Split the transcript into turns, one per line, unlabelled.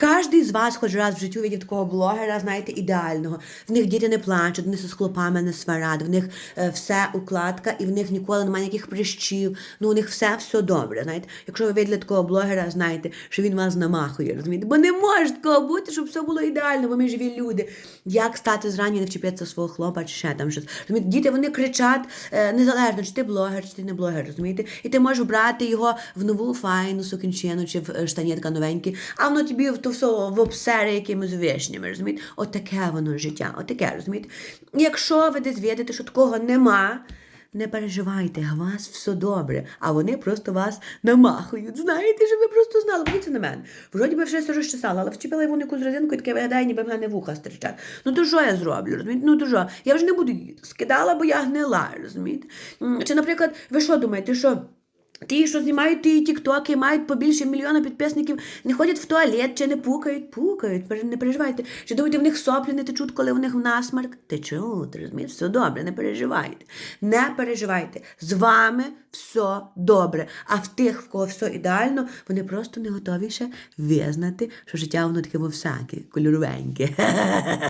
Кожний з вас хоч раз в житті видів такого блогера, знаєте, ідеального. В них діти не плачуть, вони з хлопами не сварять, в них е, все укладка, і в них ніколи немає ніяких прищів. Ну, у них все все добре. Знаєте, якщо ви виділи такого блогера, знаєте, що він вас намахує, розумієте? Бо не може такого бути, щоб все було ідеально, бо ми живі люди. Як стати зрані, не вчепитися свого хлопа, чи ще там щось. Розумієте, діти вони кричать е, незалежно, чи ти блогер, чи ти не блогер, розумієте? І ти можеш брати його в нову файну сукінчину, чи в е, штанітка новенькі, а воно тобі в то все в обсери якимось вишнями, розумієте? Отаке воно життя, отаке, розумієте? Якщо ви десь видите, що такого нема, не переживайте, у вас все добре, а вони просто вас намахують. Знаєте, що ви просто знали, подивіться на мене. Вроді би вже все розчесала, але вчепила його якусь резинку і таке виглядає, ніби в мене вуха стрічать. Ну то що я зроблю? розумієте? Ну то що? Я вже не буду скидала, бо я гнила, розумієте? Чи, наприклад, ви що думаєте, що? Ті, що знімають ті тіктоки, мають побільше мільйона підписників, не ходять в туалет чи не пукають, пукають, не переживайте. Чи думаєте, в них соплі не течуть, коли в них насмарк? Течуть, розумієте, все добре, не переживайте. Не переживайте. З вами все добре. А в тих, в кого все ідеально, вони просто не готові ще визнати, що життя воно таке всяке, кольоровеньке.